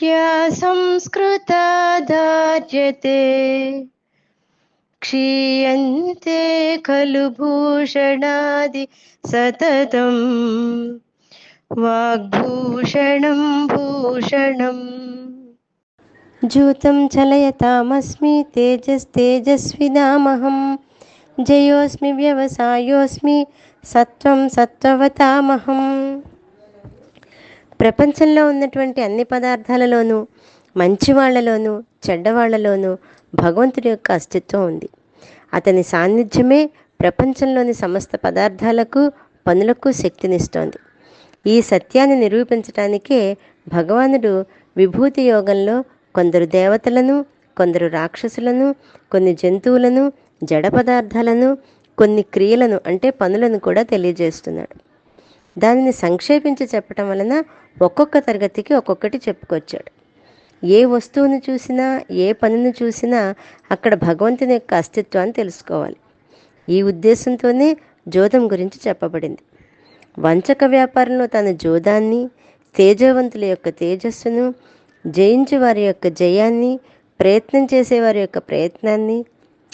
या संस्कृता धार्यते क्षीयन्ते खलु भूषणादि सततम् वाग्भूषणं भूषणं जूतं चलयतामस्मि तेजस्तेजस्विनामहं जयोऽस्मि व्यवसायोऽस्मि सत्त्वं सत्त्ववतामहम् ప్రపంచంలో ఉన్నటువంటి అన్ని పదార్థాలలోనూ మంచివాళ్ళలోనూ చెడ్డవాళ్ళలోనూ భగవంతుడి యొక్క అస్తిత్వం ఉంది. అతని సాన్నిధ్యమే ప్రపంచంలోని సమస్త పదార్థాలకు పనులకు శక్తినిస్తోంది. ఈ సత్యాన్ని నిరూపించటానికే భగవానుడు విభూతి యోగంలో కొందరు దేవతలను కొందరు రాక్షసులను కొన్ని జంతువులను జడ పదార్థాలను కొన్ని క్రియలను అంటే పనులను కూడా తెలియజేస్తున్నాడు. దానిని సంక్షేపించి చెప్పటం వలన ఒక్కొక్క తరగతికి ఒక్కొక్కటి చెప్పుకొచ్చాడు. ఏ వస్తువును చూసినా ఏ పనిని చూసినా అక్కడ భగవంతుని యొక్క అస్తిత్వాన్ని తెలుసుకోవాలి. ఈ ఉద్దేశంతోనే జోదం గురించి చెప్పబడింది. వంచక వ్యాపారంలో తన జోదాన్ని తేజవంతుల యొక్క తేజస్సును జయించే వారి యొక్క జయాన్ని ప్రయత్నం చేసేవారి యొక్క ప్రయత్నాన్ని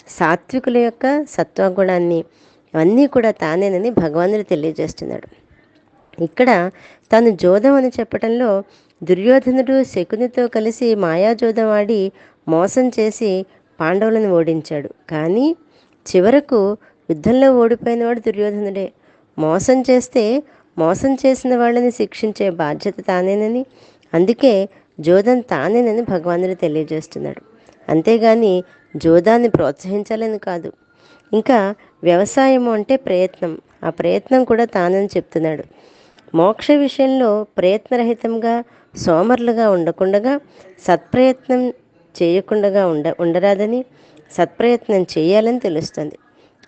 సాత్వికుల యొక్క సత్వగుణాన్ని అవన్నీ కూడా తానేనని భగవానుడు తెలియజేస్తున్నాడు. ఇక్కడ తాను జోదం అని చెప్పటంలో దుర్యోధనుడు శకునితో కలిసి మాయాజోదం ఆడి మోసం చేసి పాండవులను ఓడించాడు. కానీ చివరకు యుద్ధంలో ఓడిపోయినవాడు దుర్యోధనుడే. మోసం చేస్తే మోసం చేసిన వాళ్ళని శిక్షించే బాధ్యత తానేనని అందుకే జోదం తానేనని భగవానుడు తెలియజేస్తున్నాడు. అంతేగాని జోదాన్ని ప్రోత్సహించాలని కాదు. ఇంకా వ్యవసాయం అంటే ప్రయత్నం. ఆ ప్రయత్నం కూడా తానని చెప్తున్నాడు. మోక్ష విషయంలో ప్రయత్నరహితంగా సోమరులుగా ఉండకుండగా సత్ప్రయత్నం చేయకుండా ఉండ ఉండరాదని సత్ప్రయత్నం చేయాలని తెలుస్తుంది.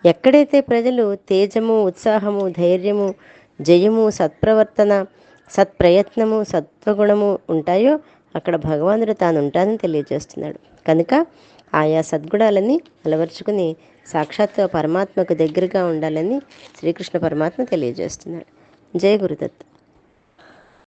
ఎక్కడైతే ప్రజలు తేజము ఉత్సాహము ధైర్యము జయము సత్ప్రవర్తన సత్ప్రయత్నము సత్వగుణము ఉంటాయో అక్కడ భగవానుడు తాను ఉంటానని తెలియజేస్తున్నాడు. కనుక ఆయా సద్గుణాలని అలవర్చుకుని సాక్షాత్ పరమాత్మకు దగ్గరగా ఉండాలని శ్రీకృష్ణ పరమాత్మ తెలియజేస్తున్నాడు. జయ గురుదత్.